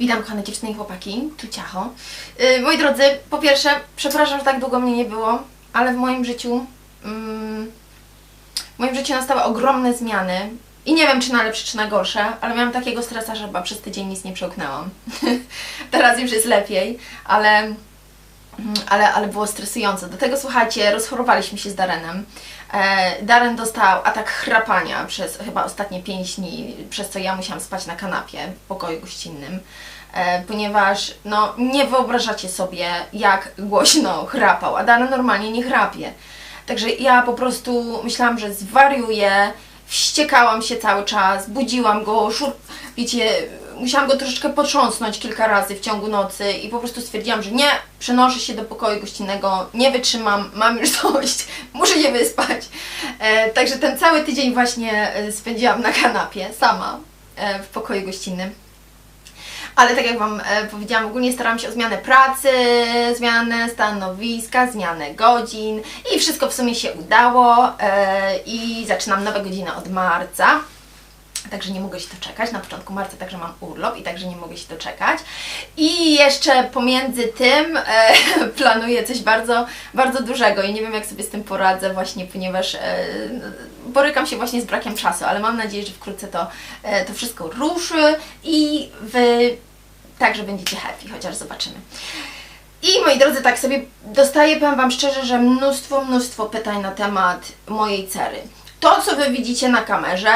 Witam kochane dziewczyny i chłopaki, tu ciacho. Yy, moi drodzy, po pierwsze, przepraszam, że tak długo mnie nie było, ale w moim życiu, mm, w moim życiu nastały ogromne zmiany. I nie wiem, czy na lepsze, czy na gorsze, ale miałam takiego stresa, że chyba przez tydzień nic nie przełknęłam. Teraz już jest lepiej, ale, mm, ale, ale było stresujące. Do tego, słuchajcie, rozchorowaliśmy się z Darenem. E, Darren dostał atak chrapania przez chyba ostatnie 5 dni, przez co ja musiałam spać na kanapie w pokoju gościnnym, e, ponieważ no, nie wyobrażacie sobie, jak głośno chrapał, a Darren normalnie nie chrapie. Także ja po prostu myślałam, że zwariuję, wściekałam się cały czas, budziłam go, szur... wiecie, musiałam go troszeczkę potrząsnąć kilka razy w ciągu nocy i po prostu stwierdziłam, że nie, przenoszę się do pokoju gościnnego, nie wytrzymam, mam już dość, muszę się wyspać. E, także ten cały tydzień właśnie e, spędziłam na kanapie, sama, e, w pokoju gościnnym. Ale tak jak Wam e, powiedziałam, ogólnie starałam się o zmianę pracy, zmianę stanowiska, zmianę godzin i wszystko w sumie się udało e, i zaczynam nowe godziny od marca. Także nie mogę się doczekać. Na początku marca także mam urlop i także nie mogę się doczekać. I jeszcze pomiędzy tym e, planuję coś bardzo, bardzo dużego i nie wiem jak sobie z tym poradzę właśnie, ponieważ e, borykam się właśnie z brakiem czasu, ale mam nadzieję, że wkrótce to, e, to wszystko ruszy i Wy także będziecie happy, chociaż zobaczymy. I moi drodzy, tak sobie dostaję, powiem Wam szczerze, że mnóstwo, mnóstwo pytań na temat mojej cery. To, co Wy widzicie na kamerze,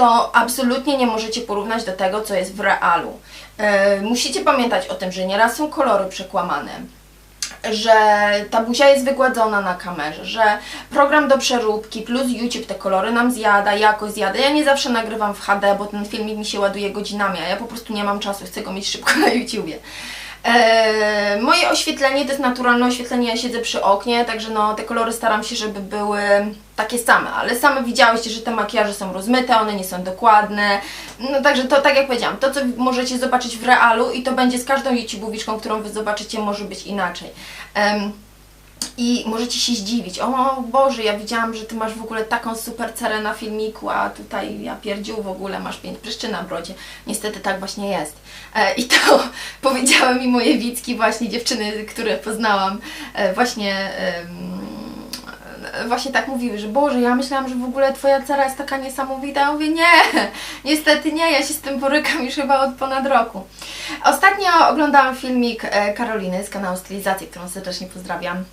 to absolutnie nie możecie porównać do tego, co jest w realu. E, musicie pamiętać o tym, że nieraz są kolory przekłamane, że ta buzia jest wygładzona na kamerze, że program do przeróbki plus YouTube te kolory nam zjada, jakoś zjada. Ja nie zawsze nagrywam w HD, bo ten filmik mi się ładuje godzinami, a ja po prostu nie mam czasu, chcę go mieć szybko na YouTubie. Eee, moje oświetlenie to jest naturalne oświetlenie, ja siedzę przy oknie, także no te kolory staram się, żeby były takie same, ale same widziałyście, że te makijaże są rozmyte, one nie są dokładne, no także to tak jak powiedziałam, to co możecie zobaczyć w realu i to będzie z każdą YouTube'owiczką, którą Wy zobaczycie, może być inaczej. Em, i możecie się zdziwić, o Boże, ja widziałam, że Ty masz w ogóle taką super cerę na filmiku, a tutaj ja pierdził w ogóle, masz pięć pryszczy na brodzie. Niestety tak właśnie jest. E, I to powiedziały mi moje widzki właśnie, dziewczyny, które poznałam, e, właśnie... em, Właśnie tak mówiły, że Boże, ja myślałam, że w ogóle Twoja cera jest taka niesamowita. Ja mówię, nie, niestety nie, ja się z tym borykam już chyba od ponad roku. Ostatnio oglądałam filmik e, Karoliny z kanału Stylizacji, którą serdecznie pozdrawiam.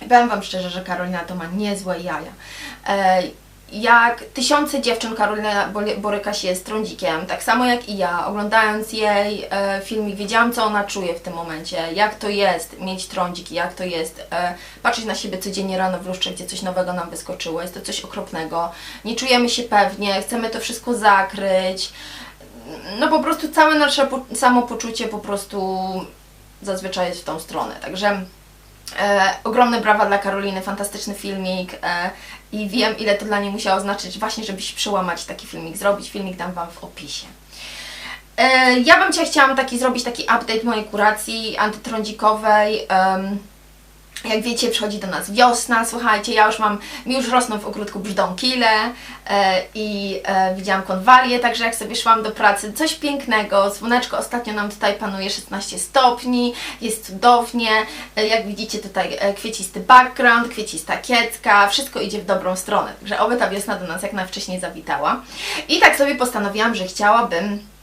Powiem Wam szczerze, że Karolina to ma niezłe jaja. Jak tysiące dziewczyn Karolina boryka się z trądzikiem, tak samo jak i ja, oglądając jej e, filmik, wiedziałam co ona czuje w tym momencie, jak to jest mieć trądzik, jak to jest e, patrzeć na siebie codziennie rano w lustrze, gdzie coś nowego nam wyskoczyło, jest to coś okropnego, nie czujemy się pewnie, chcemy to wszystko zakryć, no po prostu całe nasze po- samopoczucie po prostu zazwyczaj jest w tą stronę, także E, ogromne brawa dla Karoliny, fantastyczny filmik e, i wiem ile to dla niej musiało znaczyć właśnie, żeby się przełamać taki filmik zrobić. Filmik dam Wam w opisie. E, ja bym Cię chciałam taki zrobić taki update mojej kuracji antytrądzikowej. Jak wiecie, przychodzi do nas wiosna, słuchajcie, ja już mam, mi już rosną w ogródku brzdąkile e, i e, widziałam konwalię, także jak sobie szłam do pracy, coś pięknego, słoneczko ostatnio nam tutaj panuje 16 stopni, jest cudownie, e, jak widzicie tutaj e, kwiecisty background, kwiecista kiecka, wszystko idzie w dobrą stronę, także oby ta wiosna do nas jak najwcześniej zawitała. I tak sobie postanowiłam, że chciałabym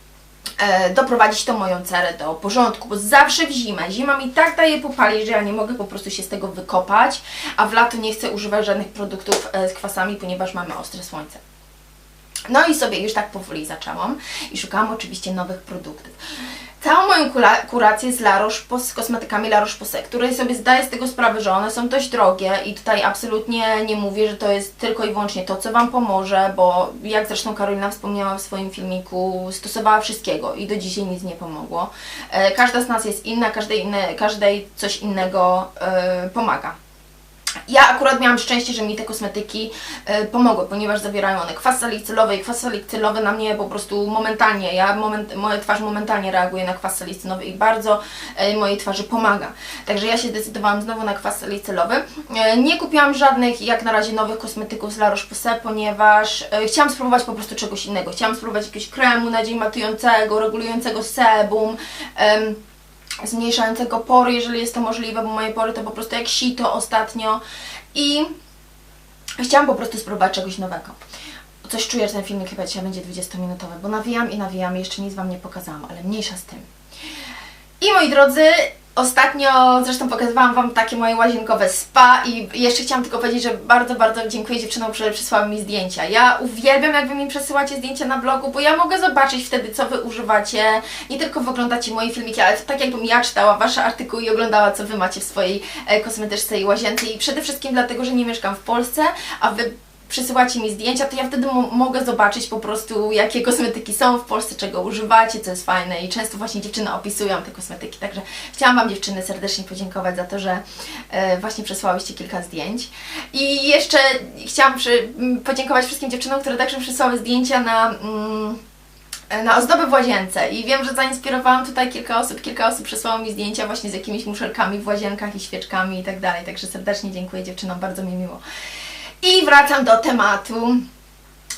doprowadzić tą moją cerę do porządku, bo zawsze w zimę, zima mi tak daje popalić, że ja nie mogę po prostu się z tego wykopać, a w lato nie chcę używać żadnych produktów e, z kwasami, ponieważ mamy ostre słońce. No i sobie już tak powoli zaczęłam i szukałam oczywiście nowych produktów. Całą moją kurację z La Roche-Posay, z kosmetykami La Roche-Posay, której sobie zdaję z tego sprawę, że one są dość drogie i tutaj absolutnie nie mówię, że to jest tylko i wyłącznie to, co Wam pomoże, bo jak zresztą Karolina wspomniała w swoim filmiku, stosowała wszystkiego i do dzisiaj nic nie pomogło. E, każda z nas jest inna, każdej, inne, każdej coś innego e, pomaga. Ja akurat miałam szczęście, że mi te kosmetyki e, pomogły, ponieważ zawierają one kwas salicylowy i kwas salicylowy na mnie po prostu momentalnie, ja moment, moja twarz momentalnie reaguje na kwas salicylowy i bardzo e, mojej twarzy pomaga. Także ja się zdecydowałam znowu na kwas salicylowy. E, nie kupiłam żadnych jak na razie nowych kosmetyków z La Roche-Posay, ponieważ e, chciałam spróbować po prostu czegoś innego. Chciałam spróbować jakiegoś kremu na dzień matującego, regulującego sebum. em, zmniejszającego pory, jeżeli jest to możliwe, bo moje pory to po prostu jak sito ostatnio i chciałam po prostu spróbować czegoś nowego. Coś czuję, że ten filmik chyba dzisiaj będzie 20-minutowy, bo nawijam i nawijam, jeszcze nic Wam nie pokazałam, ale mniejsza z tym. I moi drodzy, ostatnio zresztą pokazywałam Wam takie moje łazienkowe spa i jeszcze chciałam tylko powiedzieć, że bardzo, bardzo dziękuję dziewczynom, że przysłały mi zdjęcia. Ja uwielbiam, jak Wy mi przesyłacie zdjęcia na blogu, bo ja mogę zobaczyć wtedy, co Wy używacie. Nie tylko Wy oglądacie moje filmiki, ale to tak jakbym ja czytała Wasze artykuły i oglądała, co Wy macie w swojej e, kosmetyczce i łazience i przede wszystkim dlatego, że nie mieszkam w Polsce, a Wy przysyłacie mi zdjęcia, to ja wtedy mo- mogę zobaczyć po prostu, jakie kosmetyki są w Polsce, czego używacie, co jest fajne. I często właśnie dziewczyny opisują te kosmetyki, także chciałam Wam dziewczyny serdecznie podziękować za to, że e, właśnie przesłałyście kilka zdjęć. I jeszcze chciałam przy, podziękować wszystkim dziewczynom, które także przysłały zdjęcia na... Mm, na ozdobę w łazience. I wiem, że zainspirowałam tutaj kilka osób, kilka osób przesłało mi zdjęcia właśnie z jakimiś muszelkami w łazienkach i świeczkami i tak dalej, także serdecznie dziękuję dziewczynom, bardzo mi miło. I wracam do tematu.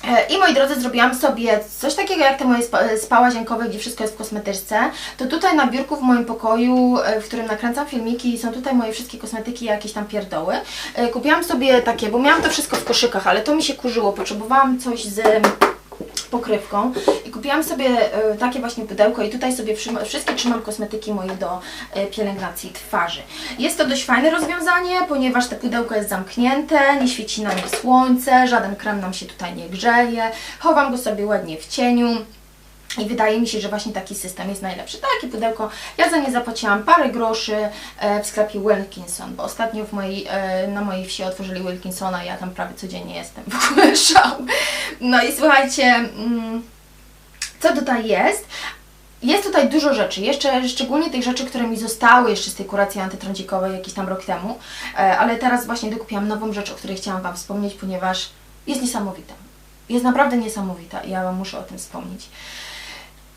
E, I moi drodzy, zrobiłam sobie coś takiego jak te moje spa, spa łazienkowe, gdzie wszystko jest w kosmetyczce. To tutaj na biurku w moim pokoju, e, w którym nakręcam filmiki, są tutaj moje wszystkie kosmetyki jakieś tam pierdoły. E, Kupiłam sobie takie, bo miałam to wszystko w koszykach, ale to mi się kurzyło. Potrzebowałam coś z pokrywką i kupiłam sobie e, takie właśnie pudełko i tutaj sobie wszy- wszystkie trzymam kosmetyki moje do e, pielęgnacji twarzy. Jest to dość fajne rozwiązanie, ponieważ te pudełko jest zamknięte, nie świeci na nie słońce, żaden krem nam się tutaj nie grzeje, chowam go sobie ładnie w cieniu. I wydaje mi się, że właśnie taki system jest najlepszy. Takie pudełko, ja za nie zapłaciłam parę groszy e, w sklepie Wilkinson, bo ostatnio w mojej, e, na mojej wsi otworzyli Wilkinsona, ja tam prawie codziennie jestem, w ogóle szał. No i słuchajcie, mm, co tutaj jest? Jest tutaj dużo rzeczy, jeszcze szczególnie tych rzeczy, które mi zostały jeszcze z tej kuracji antytrądzikowej jakiś tam rok temu, e, ale teraz właśnie dokupiłam nową rzecz, o której chciałam Wam wspomnieć, ponieważ jest niesamowita. Jest naprawdę niesamowita i ja Wam muszę o tym wspomnieć.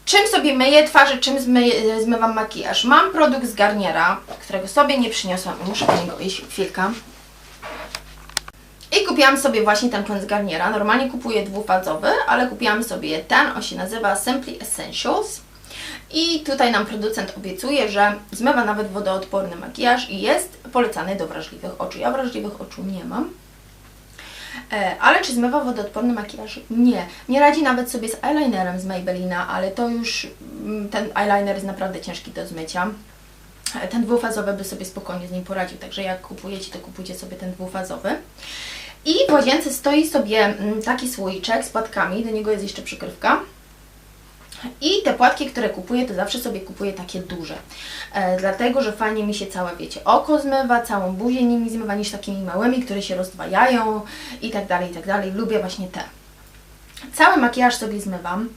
Czym sobie myję twarz, czym zmy, zmywam makijaż? Mam produkt z Garniera, którego sobie nie przyniosłam i muszę po niego iść chwilkę. I kupiłam sobie właśnie ten płyn z Garniera. Normalnie kupuję dwufazowy, ale kupiłam sobie ten, on się nazywa Simply Essentials. I tutaj nam producent obiecuje, że zmywa nawet wodoodporny makijaż i jest polecany do wrażliwych oczu. Ja wrażliwych oczu nie mam. E, Ale czy zmywa wodoodporny makijaż? Nie. Nie radzi nawet sobie z eyelinerem z Maybellina, ale to już mm, ten eyeliner jest naprawdę ciężki do zmycia. E, Ten dwufazowy by sobie spokojnie z nim poradził, także jak kupujecie, to kupujcie sobie ten dwufazowy. I w łazience stoi sobie mm, taki słoiczek z płatkami, do niego jest jeszcze przykrywka. I te płatki, które kupuję, to zawsze sobie kupuję takie duże. E, dlatego, że fajnie mi się całe, wiecie, oko zmywa, całą buzię nimi zmywa niż takimi małymi, które się rozdwajają i tak dalej, i tak dalej. Lubię właśnie te. Cały makijaż sobie zmywam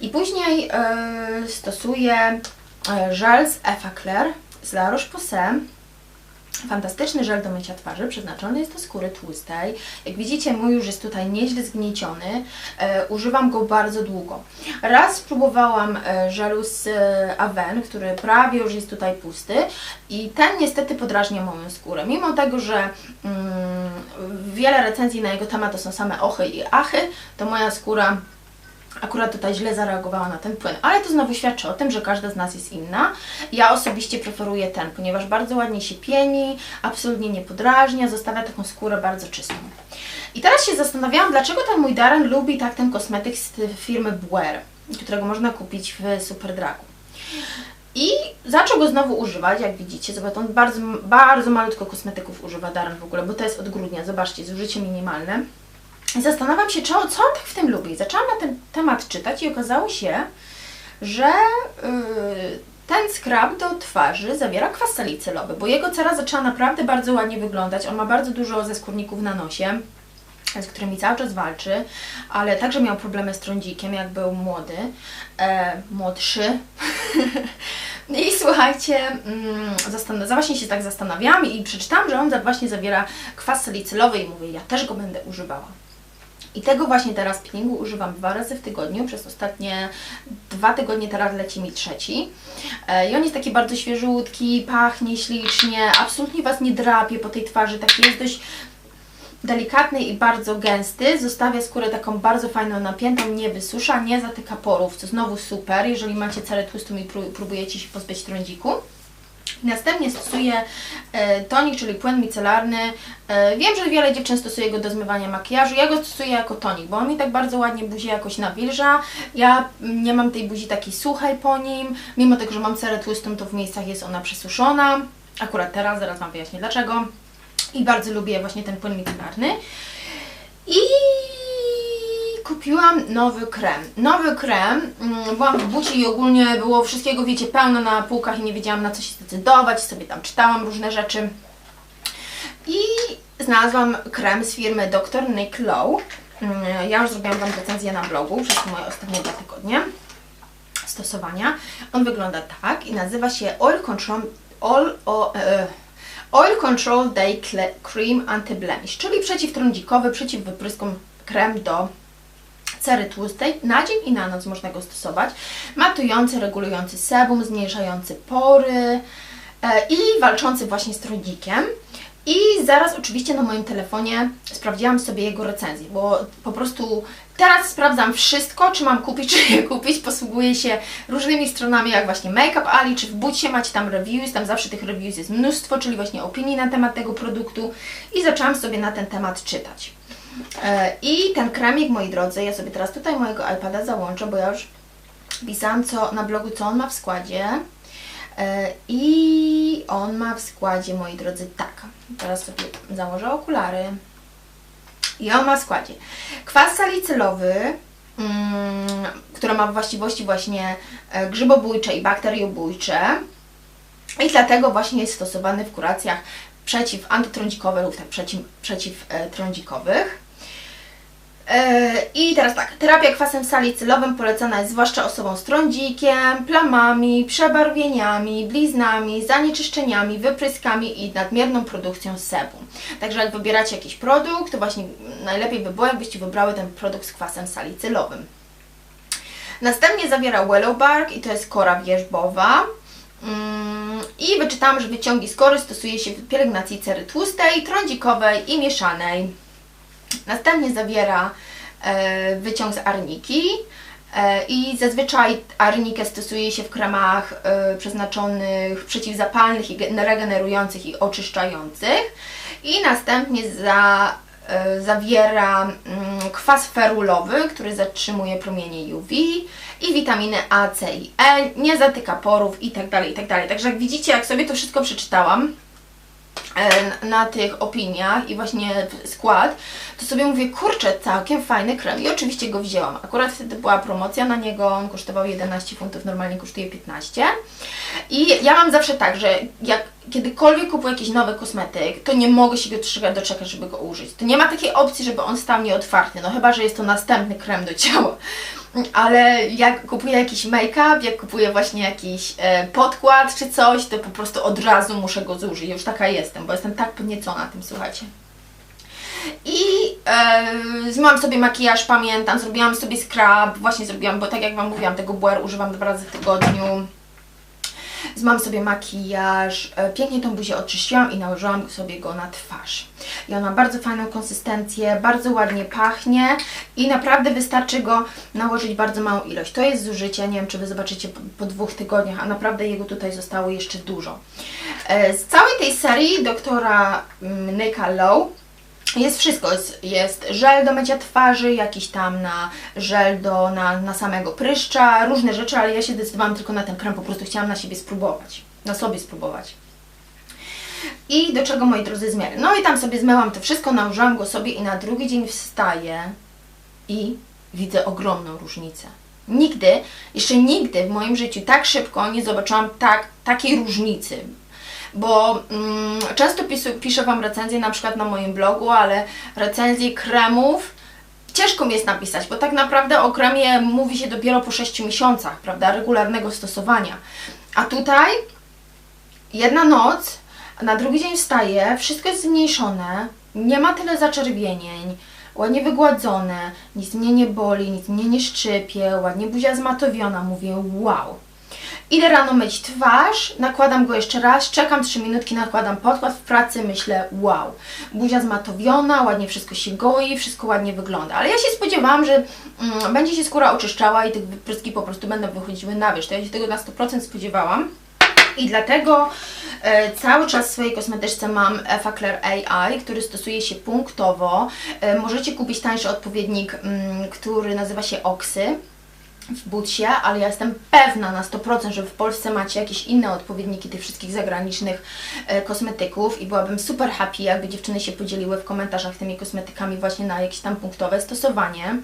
i później e, stosuję e, żel z Effaclar z La Roche-Posay. Fantastyczny żel do mycia twarzy, przeznaczony jest do skóry tłustej. Jak widzicie, mój już jest tutaj nieźle zgnieciony. E, używam go bardzo długo. Raz spróbowałam e, żelu z e, Aven, który prawie już jest tutaj pusty i ten niestety podrażnia moją skórę. Mimo tego, że mm, wiele recenzji na jego temat to są same ochy i achy, to moja skóra akurat tutaj źle zareagowała na ten płyn, ale to znowu świadczy o tym, że każda z nas jest inna. Ja osobiście preferuję ten, ponieważ bardzo ładnie się pieni, absolutnie nie podrażnia, zostawia taką skórę bardzo czystą. I teraz się zastanawiałam, dlaczego ten mój Darren lubi tak ten kosmetyk z firmy Buer, którego można kupić w Superdragu. I zaczął go znowu używać, jak widzicie, zobacz, on bardzo, bardzo malutko kosmetyków używa Darren w ogóle, bo to jest od grudnia, zobaczcie, zużycie minimalne. Zastanawiam się, co, on tak w tym lubi. Zaczęłam na ten temat czytać i okazało się, że yy, ten skrab do twarzy zawiera kwas salicylowy, bo jego cera zaczęła naprawdę bardzo ładnie wyglądać. On ma bardzo dużo ze skórników na nosie, z którymi cały czas walczy, ale także miał problemy z trądzikiem, jak był młody, e, młodszy. I słuchajcie, mm, właśnie się tak zastanawiałam i przeczytałam, że on właśnie zawiera kwas salicylowy i mówię, ja też go będę używała. I tego właśnie teraz peelingu używam dwa razy w tygodniu, przez ostatnie dwa tygodnie, teraz leci mi trzeci. E, I on jest taki bardzo świeżutki, pachnie ślicznie, absolutnie Was nie drapie po tej twarzy, taki jest dość delikatny i bardzo gęsty, zostawia skórę taką bardzo fajną, napiętą, nie wysusza, nie zatyka porów, co znowu super, jeżeli macie cerę tłustą i pró- próbujecie się pozbyć trądziku. Następnie stosuję e, tonik, czyli płyn micelarny. E, wiem, że wiele dziewczyn stosuje go do zmywania makijażu. Ja go stosuję jako tonik, bo on mi tak bardzo ładnie buzię jakoś nawilża. Ja nie mam tej buzi takiej suchej po nim. Mimo tego, że mam cerę tłustą, to w miejscach jest ona przesuszona. Akurat teraz, zaraz Wam wyjaśnię dlaczego. I bardzo lubię właśnie ten płyn micelarny. I kupiłam nowy krem. Nowy krem, mm, byłam w buci i ogólnie było wszystkiego, wiecie, pełno na półkach i nie wiedziałam na co się zdecydować, sobie tam czytałam różne rzeczy. I znalazłam krem z firmy Dr. Nick Low. Mm, Ja już zrobiłam Wam recenzję na blogu przez moje ostatnie dwa tygodnie stosowania. On wygląda tak i nazywa się Oil Control, Oil, o, e, Oil Control Day Cream Anti-Blemish, czyli przeciwtrądzikowy, przeciwwypryskom krem do cery tłustej. Na dzień i na noc można go stosować. Matujący, regulujący sebum, zmniejszający pory e, i walczący właśnie z trądzikiem. I zaraz oczywiście na moim telefonie sprawdziłam sobie jego recenzję, bo po prostu teraz sprawdzam wszystko, czy mam kupić, czy nie kupić. Posługuję się różnymi stronami, jak właśnie Makeup Ali, czy w Bucie macie tam reviews, tam zawsze tych reviews jest mnóstwo, czyli właśnie opinii na temat tego produktu i zaczęłam sobie na ten temat czytać. E, I ten kremik, moi drodzy, ja sobie teraz tutaj mojego iPada załączę, bo ja już pisałam co, na blogu, co on ma w składzie. E, I on ma w składzie, moi drodzy, tak. Teraz sobie założę okulary. I on ma w składzie kwas salicylowy, mm, który ma właściwości właśnie e, grzybobójcze i bakteriobójcze. I dlatego właśnie jest stosowany w kuracjach przeciw antytrądzikowych lub tak przeciw, przeciwtrądzikowych. E, I teraz tak, terapia kwasem salicylowym polecana jest zwłaszcza osobom z trądzikiem, plamami, przebarwieniami, bliznami, zanieczyszczeniami, wypryskami i nadmierną produkcją sebum. Także jak wybieracie jakiś produkt, to właśnie najlepiej by było, jakbyście wybrały ten produkt z kwasem salicylowym. Następnie zawiera willow bark i to jest kora wierzbowa. Mm, I wyczytałam, że wyciągi z kory stosuje się w pielęgnacji cery tłustej, trądzikowej i mieszanej. Następnie zawiera e, wyciąg z arniki e, i zazwyczaj arnikę stosuje się w kremach e, przeznaczonych przeciwzapalnych i gen- regenerujących i oczyszczających. I następnie za, zawiera mm, kwas ferulowy, który zatrzymuje promienie UV i witaminy A, C i E, nie zatyka porów itd. itd. Także jak widzicie, jak sobie to wszystko przeczytałam, na tych opiniach i właśnie skład, to sobie mówię, kurczę, całkiem fajny krem i oczywiście go wzięłam. Akurat wtedy była promocja na niego, on kosztował 11 funtów, normalnie kosztuje 15. I ja mam zawsze tak, że jak kiedykolwiek kupuję jakiś nowy kosmetyk, to nie mogę się go doczekać, żeby go użyć. To nie ma takiej opcji, żeby on stał nieotwarty, no chyba, że jest to następny krem do ciała. Ale jak kupuję jakiś make-up, jak kupuję właśnie jakiś e, podkład czy coś, to po prostu od razu muszę go zużyć. Już taka jestem, bo jestem tak podniecona tym, słuchajcie. I e, zmyłam sobie makijaż, pamiętam, zrobiłam sobie scrub, właśnie zrobiłam, bo tak jak Wam mówiłam, tego Buer używam dwa razy w tygodniu. Zmyłam sobie makijaż, e, pięknie tą buzię oczyściłam i nałożyłam sobie go na twarz. I on ma bardzo fajną konsystencję, bardzo ładnie pachnie i naprawdę wystarczy go nałożyć bardzo małą ilość. To jest zużycie, nie wiem czy Wy zobaczycie po, po dwóch tygodniach, a naprawdę jego tutaj zostało jeszcze dużo. E, Z całej tej serii doktora mm, Nicka Low jest wszystko, jest, jest żel do mycia twarzy, jakiś tam na żel do, na, na samego pryszcza, różne rzeczy, ale ja się decydowałam tylko na ten krem, po prostu chciałam na siebie spróbować, na sobie spróbować. I do czego, moi drodzy, zmiery? No i tam sobie zmyłam to wszystko, nałożyłam go sobie i na drugi dzień wstaję i widzę ogromną różnicę. Nigdy, jeszcze nigdy w moim życiu tak szybko nie zobaczyłam tak, takiej różnicy bo mm, często pisu, piszę Wam recenzje na przykład na moim blogu, ale recenzje kremów ciężko mi jest napisać, bo tak naprawdę o kremie mówi się dopiero po 6 miesiącach, prawda, regularnego stosowania. A tutaj jedna noc, na drugi dzień wstaję, wszystko jest zmniejszone, nie ma tyle zaczerwienień, ładnie wygładzone, nic mnie nie boli, nic mnie nie szczypie, ładnie buzia zmatowiona, mówię wow. Idę rano myć twarz, nakładam go jeszcze raz, czekam 3 minutki, nakładam podkład w pracy, myślę wow. Buzia zmatowiona, ładnie wszystko się goi, wszystko ładnie wygląda. Ale ja się spodziewałam, że mm, będzie się skóra oczyszczała i te wypryski po prostu będą wychodziły na wierzch. To ja się tego na 100% spodziewałam. I dlatego e, cały czas w swojej kosmetyczce mam Effaclar AI, który stosuje się punktowo. E, możecie kupić tańszy odpowiednik, mm, który nazywa się Oxy w butsie, ale ja jestem pewna na 100%, że w Polsce macie jakieś inne odpowiedniki tych wszystkich zagranicznych e, kosmetyków i byłabym super happy, jakby dziewczyny się podzieliły w komentarzach tymi kosmetykami właśnie na jakieś tam punktowe stosowanie.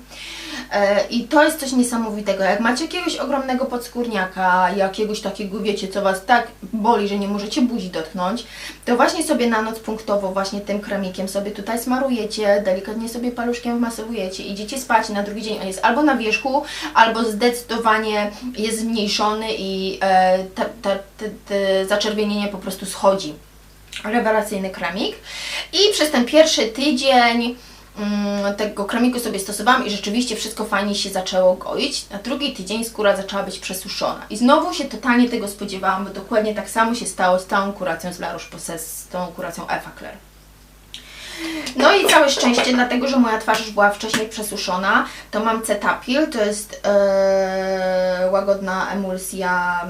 E, I to jest coś niesamowitego. Jak macie jakiegoś ogromnego podskórniaka, jakiegoś takiego, wiecie, co Was tak boli, że nie możecie buzi dotknąć, to właśnie sobie na noc punktowo właśnie tym kremikiem sobie tutaj smarujecie, delikatnie sobie paluszkiem wmasowujecie, idziecie spać i na drugi dzień on jest albo na wierzchu, albo zdecydowanie jest zmniejszony i e, te, te, te, zaczerwienienie po prostu schodzi. Rewelacyjny kremik. I przez ten pierwszy tydzień mm, tego kremiku sobie stosowałam i rzeczywiście wszystko fajnie się zaczęło goić. Na drugi tydzień skóra zaczęła być przesuszona. I znowu się totalnie tego spodziewałam, bo dokładnie tak samo się stało z tą kuracją z La Roche-Posay, z tą kuracją Effaclar. No i całe szczęście, dlatego że moja twarz już była wcześniej przesuszona, to mam Cetaphil, to jest e, łagodna emulsja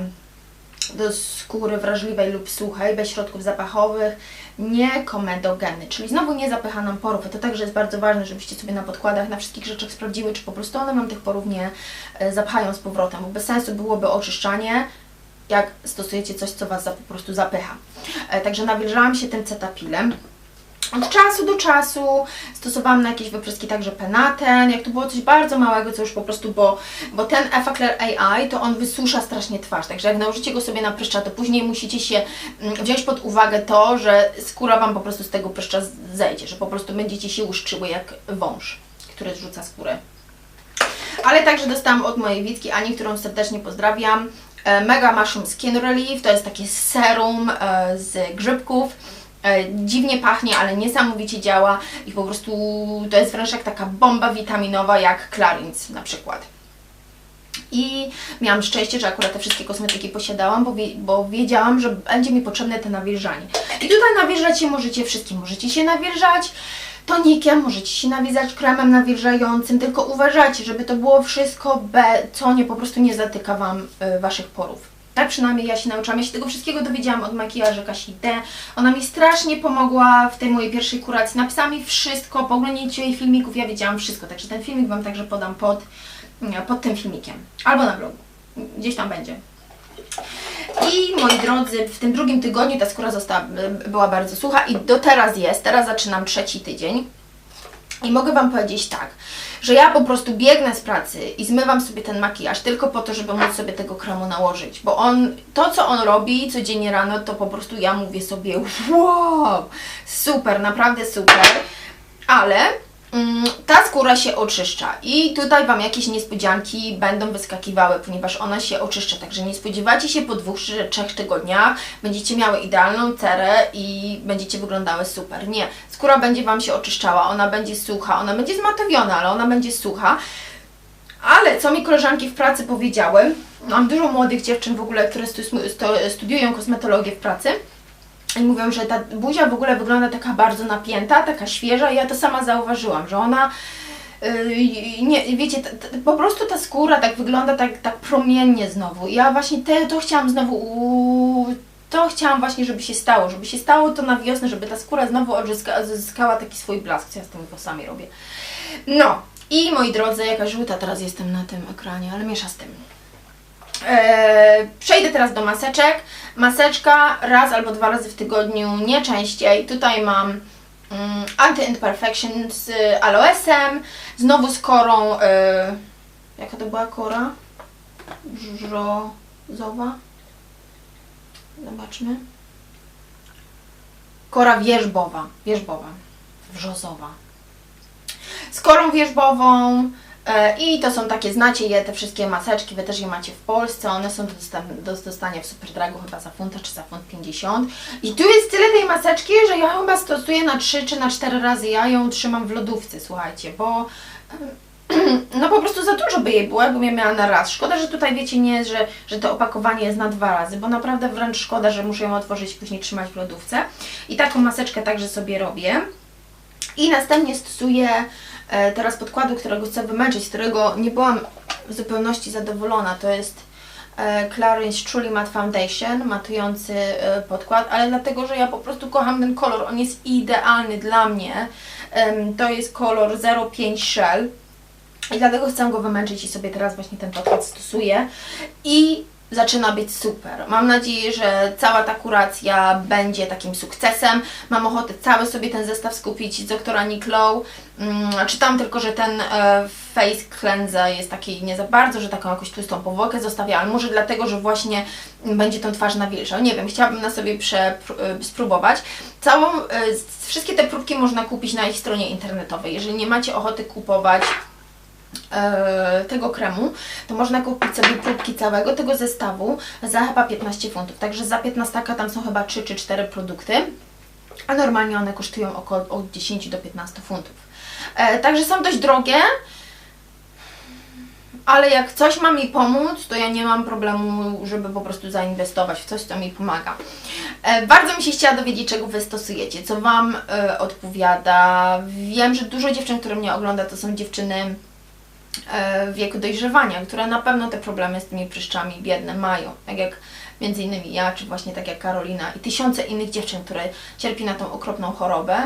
do skóry wrażliwej lub suchej, bez środków zapachowych, nie komedogeny, czyli znowu nie zapycha nam porów. To także jest bardzo ważne, żebyście sobie na podkładach, na wszystkich rzeczach sprawdziły, czy po prostu one Wam tych porów nie e, zapchają z powrotem, bo bez sensu byłoby oczyszczanie, jak stosujecie coś, co Was za, po prostu zapycha. E, także nawilżałam się tym cetapilem. Od czasu do czasu stosowałam na jakieś wypryski także penaten, jak to było coś bardzo małego, co już po prostu, bo, bo ten Effaclar AI to on wysusza strasznie twarz, także jak nałożycie go sobie na pryszcza, to później musicie się mm, wziąć pod uwagę to, że skóra Wam po prostu z tego pryszcza zejdzie, że po prostu będziecie się łuszczyły jak wąż, który zrzuca skórę. Ale także dostałam od mojej Witki Ani, którą serdecznie pozdrawiam, e, Mega Mushroom Skin Relief, to jest takie serum e, z grzybków, dziwnie pachnie, ale niesamowicie działa i po prostu to jest wręcz jak taka bomba witaminowa jak Clarins na przykład. I miałam szczęście, że akurat te wszystkie kosmetyki posiadałam, bo, wie, bo wiedziałam, że będzie mi potrzebne te nawilżanie. I tutaj nawilżać się możecie wszystkim. Możecie się nawilżać tonikiem, możecie się nawilżać kremem nawilżającym, tylko uważajcie, żeby to było wszystko, be, co nie po prostu nie zatyka Wam y, Waszych porów. Tak przynajmniej ja się nauczyłam. Ja się tego wszystkiego dowiedziałam od makijażu Kasi D. Ona mi strasznie pomogła w tej mojej pierwszej kuracji. Napisała mi wszystko, po oglądnięciu jej filmików ja wiedziałam wszystko. Także ten filmik Wam także podam pod, pod tym filmikiem. Albo na blogu. Gdzieś tam będzie. I moi drodzy, w tym drugim tygodniu ta skóra została, była bardzo sucha i do teraz jest. Teraz zaczynam trzeci tydzień. I mogę Wam powiedzieć tak, że ja po prostu biegnę z pracy i zmywam sobie ten makijaż tylko po to, żeby móc sobie tego kremu nałożyć, bo on, to co on robi codziennie rano, to po prostu ja mówię sobie wow, super, naprawdę super, ale ta skóra się oczyszcza i tutaj Wam jakieś niespodzianki będą wyskakiwały, ponieważ ona się oczyszcza, także nie spodziewajcie się po dwóch, trzech tygodniach będziecie miały idealną cerę i będziecie wyglądały super. Nie, skóra będzie Wam się oczyszczała, ona będzie sucha, ona będzie zmatowiona, ale ona będzie sucha. Ale co mi koleżanki w pracy powiedziały, mam dużo młodych dziewczyn w ogóle, które studiują kosmetologię w pracy, i mówią, że ta buzia w ogóle wygląda taka bardzo napięta, taka świeża i ja to sama zauważyłam, że ona yy, nie, wiecie, po prostu ta skóra tak wygląda tak, tak promiennie znowu. Ja właśnie te, to chciałam znowu to chciałam właśnie, żeby się stało, żeby się stało to na wiosnę, żeby ta skóra znowu odzyskała taki swój blask, co ja z tymi włosami robię. No i moi drodzy, jaka żółta teraz jestem na tym ekranie, ale miesza z tym. Eee, przejdę teraz do maseczek. Maseczka raz albo dwa razy w tygodniu, nie częściej. Tutaj mam mm, Anti-Imperfection z aloesem, znowu z korą, e, jaka to była kora? Żrozowa? Zobaczmy. Kora wierzbowa, wierzbowa, wrzozowa. Z korą wierzbową, E, I to są takie, znacie je, te wszystkie maseczki, Wy też je macie w Polsce, one są do, dostan- do dostania w Superdragu chyba za funta czy za funt 50. I tu jest tyle tej maseczki, że ja chyba stosuję na 3 czy na 4 razy, ja ją trzymam w lodówce, słuchajcie, bo no po prostu za dużo by jej było, jakbym je miała na raz. Szkoda, że tutaj wiecie nie jest, że, że to opakowanie jest na dwa razy, bo naprawdę wręcz szkoda, że muszę ją otworzyć później trzymać w lodówce. I taką maseczkę także sobie robię. I następnie stosuję e, teraz podkładu, którego chcę wymęczyć, z którego nie byłam w zupełności zadowolona. To jest e, Clarins Truly Matte Foundation, matujący e, podkład, ale dlatego, że ja po prostu kocham ten kolor. On jest idealny dla mnie. To jest kolor 05 Shell. I dlatego chcę go wymęczyć i sobie teraz właśnie ten podkład stosuję. I zaczyna być super. Mam nadzieję, że cała ta kuracja będzie takim sukcesem. Mam ochotę cały sobie ten zestaw skupić z doktora Nick Lowe. Mm, czytam tylko, że ten e, face cleanser jest taki nie za bardzo, że taką jakąś tłustą powłokę zostawia, ale może dlatego, że właśnie będzie tą twarz nawilżał. Nie wiem, chciałabym na sobie prze, pr- e, spróbować. Całą, e, wszystkie te próbki można kupić na ich stronie internetowej. Jeżeli nie macie ochoty kupować tego kremu, to można kupić sobie próbki całego tego zestawu za chyba 15 funtów. Także za 15 tam są chyba 3 czy 4 produkty, a normalnie one kosztują około od 10 do 15 funtów. E, także są dość drogie, ale jak coś ma mi pomóc, to ja nie mam problemu, żeby po prostu zainwestować w coś, co mi pomaga. E, bardzo mi się chciała dowiedzieć, czego Wy stosujecie, co Wam e, odpowiada. Wiem, że dużo dziewczyn, które mnie ogląda, to są dziewczyny e, w wieku dojrzewania, które na pewno te problemy z tymi pryszczami biedne mają, tak jak między innymi ja, czy właśnie tak jak Karolina i tysiące innych dziewczyn, które cierpi na tą okropną chorobę.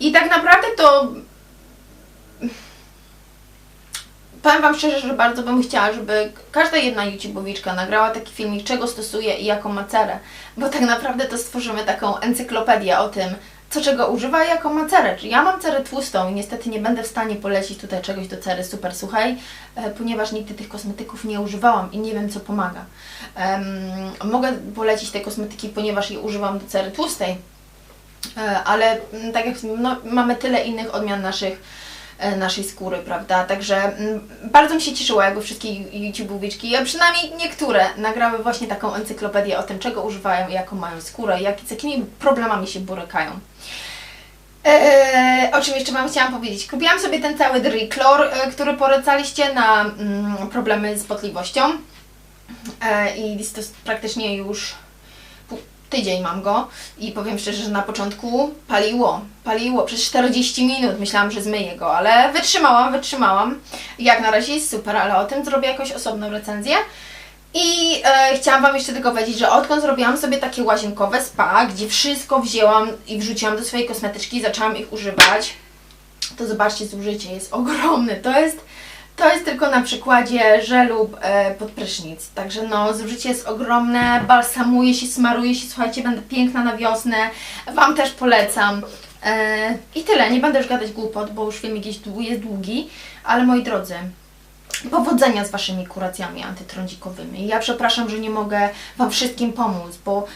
I tak naprawdę to powiem Wam szczerze, że bardzo bym chciała, żeby każda jedna YouTubeowiczka nagrała taki filmik, czego stosuje i jaką ma cerę, bo tak naprawdę to stworzymy taką encyklopedię o tym, co czego używa i jaką ma cerę. Czy ja mam cerę tłustą i niestety nie będę w stanie polecić tutaj czegoś do cery super suchej, e, ponieważ nigdy tych kosmetyków nie używałam i nie wiem co pomaga. Em, mogę polecić te kosmetyki, ponieważ je używam do cery tłustej, E, ale mm, tak jak no, mamy tyle innych odmian naszych, naszej skóry, prawda? Także mm, bardzo mi się cieszyło, jakby wszystkie YouTube'owiczki, a przynajmniej niektóre nagrały właśnie taką encyklopedię o tym, czego używają jaką mają skórę, jak, z jakimi problemami się borykają. Eee, o czym jeszcze Wam chciałam powiedzieć? Kupiłam sobie ten cały Driclor, e, który polecaliście na mm, problemy z potliwością. E, I jest to praktycznie już tydzień mam go i powiem szczerze, że na początku paliło, paliło przez 40 minut, myślałam, że zmyję go, ale wytrzymałam, wytrzymałam. Jak na razie jest super, ale o tym zrobię jakąś osobną recenzję. I e, chciałam Wam jeszcze tylko powiedzieć, że odkąd zrobiłam sobie takie łazienkowe spa, gdzie wszystko wzięłam i wrzuciłam do swojej kosmetyczki zaczęłam ich używać, to zobaczcie, zużycie jest ogromne. To jest, to jest tylko na przykładzie żelu e, pod prysznic. Także no, zużycie jest ogromne, balsamuje się, smaruje się, słuchajcie, będę piękna na wiosnę. Wam też polecam. E, I tyle, nie będę już gadać głupot, bo już jest dłu- jest długi, ale moi drodzy, powodzenia z Waszymi kuracjami antytrądzikowymi. Ja przepraszam, że nie mogę Wam wszystkim pomóc, bo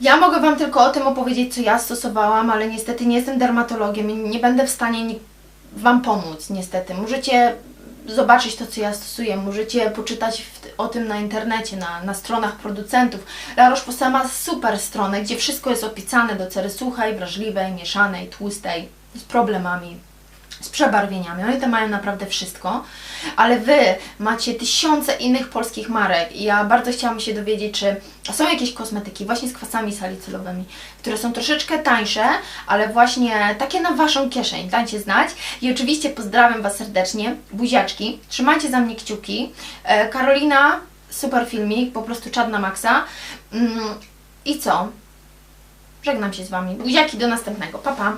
ja mogę Wam tylko o tym opowiedzieć, co ja stosowałam, ale niestety nie jestem dermatologiem i nie będę w stanie ni- Wam pomóc, niestety. Możecie zobaczyć to, co ja stosuję, możecie poczytać o tym na internecie, na, na stronach producentów. La Roche-Posay ma super stronę, gdzie wszystko jest opisane do cery suchej, wrażliwej, mieszanej, tłustej, z problemami z przebarwieniami. Oni tam mają naprawdę wszystko, ale Wy macie tysiące innych polskich marek i ja bardzo chciałam się dowiedzieć, czy są jakieś kosmetyki właśnie z kwasami salicylowymi, które są troszeczkę tańsze, ale właśnie takie na Waszą kieszeń. Dajcie znać. I oczywiście pozdrawiam Was serdecznie. Buziaczki. Trzymajcie za mnie kciuki. E, Karolina, super filmik, po prostu czad na maksa. Mm, I co? Żegnam się z Wami. Buziaki, do następnego. Pa, pa.